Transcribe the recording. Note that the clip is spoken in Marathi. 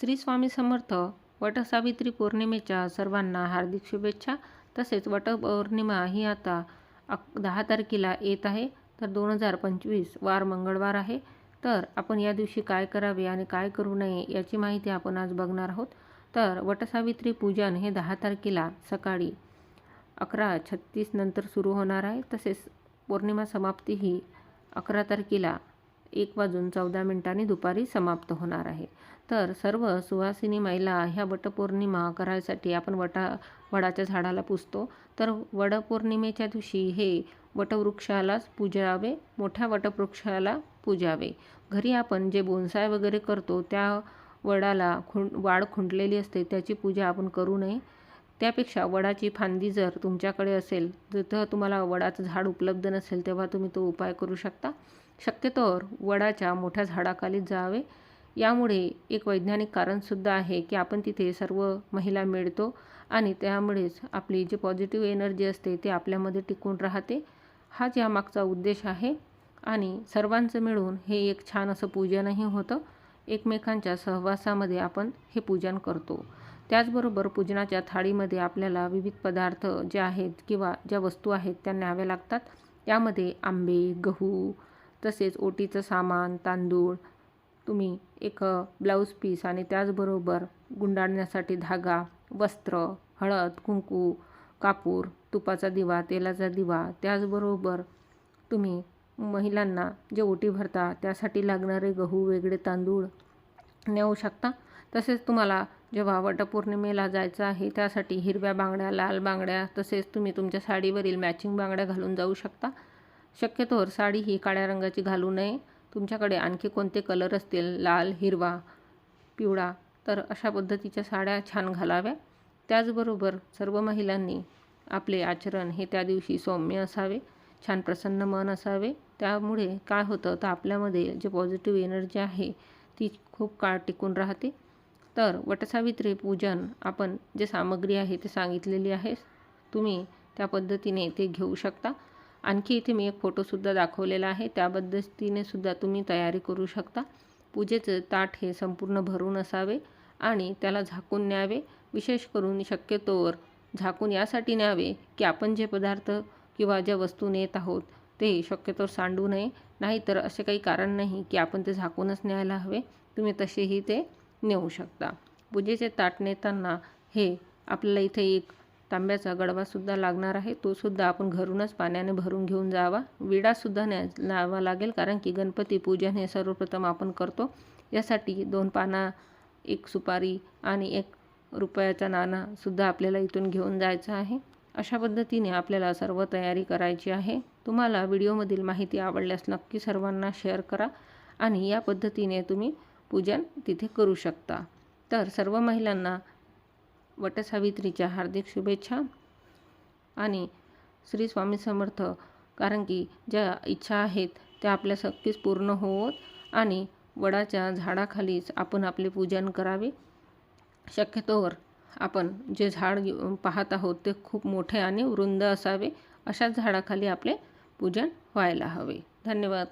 श्री स्वामी समर्थ वटसावित्री पौर्णिमेच्या सर्वांना हार्दिक शुभेच्छा. तसेच वटपौर्णिमा ही आता अक दहा तारखेला येत आहे. तर दोन हजार पंचवीस वार मंगळवार आहे. तर आपण या दिवशी काय करावे आणि काय करू नये याची माहिती आपण आज बघणार आहोत. तर वटसावित्री पूजन हे दहा तारखेला सकाळी अकरा छत्तीस नंतर सुरू होणार आहे. तसेच पौर्णिमा समाप्ती ही अकरा तारखेला एक वाजून चौदा मिनिटांनी दुपारी समाप्त होणार आहे. तर सर्व सुवासिनी महिला ह्या वटपौर्णिमा करायसाठी आपण वटा वडाच्या झाडाला पुजतो तर वडपौर्णिमेच्या दिवशी हे वटवृक्षालाच पूजावे मोठ्या वटवृक्षाला पूजावे. घरी आपण जे बोनसाय वगैरे करतो त्या वडाला खुं वाढ खुंटलेली असते त्याची पूजा आपण करू नये. त्यापेक्षा वडाची फांदी जर तुमच्याकडे असेल जिथं तुम्हाला वडाचं झाड उपलब्ध नसेल तेव्हा तुम्ही तो उपाय करू शकता. शक्यतोवर वडाच्या मोठ्या झाडाखाली जावे. यामुळे एक वैज्ञानिक कारणसुद्धा आहे की आपण तिथे सर्व महिला मिळतो आणि त्यामुळेच आपली जी पॉझिटिव्ह एनर्जी असते ते आपल्यामध्ये टिकून राहते. हाच यामागचा उद्देश आहे. आणि सर्वांचं मिळून हे एक छान असं पूजनही होतं. एकमेकांच्या सहवासामध्ये आपण हे पूजन करतो. त्याचबरोबर पूजनाच्या थाळीमध्ये आपल्याला विविध पदार्थ जे आहेत किंवा ज्या वस्तू आहेत त्या न्याव्या लागतात. त्यामध्ये आंबे गहू तसेच ओटीचं सामान तांदूळ तुम्ही एक ब्लाऊज पीस आणि त्याचबरोबर गुंडाळण्यासाठी धागा वस्त्र हळद कुंकू कापूर तुपाचा दिवा तेलाचा दिवा त्याचबरोबर तुम्ही महिलांना जे ओटी भरता त्यासाठी लागणारे गहू वेगळे तांदूळ नेऊ शकता. तसेच तुम्हाला जेव्हा वटपौर्णिमेला जायचं आहे त्यासाठी हिरव्या बांगड्या लाल बांगड्या तसेच तुम्ही तुमच्या साडीवरील मॅचिंग बांगड्या घालून जाऊ शकता. शक्यतोवर साडी ही काळ्या रंगाची घालू नये. तुमच्याकडे आणखी कोणते कलर असतील? लाल हिरवा पिवळा? तर अशा पद्धतीच्या साड्या छान घालाव्या. त्याचबरोबर सर्व महिलांनी आपले आचरण हे त्या दिवशी सौम्य असावे. छान प्रसन्न मन असावे. त्यामुळे काय होतं तर आपल्यामध्ये जे पॉझिटिव्ह एनर्जी आहे ती खूप काळ टिकून राहते. तर वटसावित्री पूजन आपण जे सामग्री आहे ते सांगितलेली आहे. तुम्ही त्या पद्धतीने ते घेऊ शकता. आणखी इथे मी एक फोटोसुद्धा दाखवलेला आहे. त्या पद्धतीने सुद्धा तुम्ही तयारी करू शकता. पूजेचं ताट हे संपूर्ण भरून असावे आणि त्याला झाकून न्यावे. विशेष करून शक्यतोवर झाकून यासाठी न्यावे की आपण जे पदार्थ किंवा ज्या वस्तू नेत आहोत ते शक्यतोवर सांडू नये. नाहीतर असे काही कारण नाही की आपण ते झाकूनच न्यायला हवे. तुम्ही तसेही ते नेऊ शकता. पूजेचे ताट नेताना हे आपल्याला इथे एक तांब्याचा गडवासुद्धा लागणार आहे. तोसुद्धा आपण घरूनच पाण्याने भरून घेऊन जावा. विडासुद्धा न्या न्यावा लागेल कारण की गणपती पूजन हे सर्वप्रथम आपण करतो. यासाठी दोन पाना एक सुपारी आणि एक रुपयाचा नाणासुद्धा आपल्याला इथून घेऊन जायचं आहे. अशा पद्धतीने आपल्याला सर्व तयारी करायची आहे. तुम्हाला व्हिडिओमधील माहिती आवडल्यास नक्की सर्वांना शेअर करा आणि या पद्धतीने तुम्ही पूजन तिथे करू शकता. तर सर्व महिलांना वटसावित्रीच्या हार्दिक शुभेच्छा आणि श्री स्वामी समर्थ कारण की ज्या इच्छा आहेत त्या आपल्या सक्कीच पूर्ण होवत आणि वडाच्या झाडाखालीच आपण आपले पूजन करावे. शक्यतोवर आपण जे झाड पाहत आहोत ते खूप मोठे आणि रुंद असावे अशाच झाडाखाली आपले पूजन व्हायला हवे. धन्यवाद.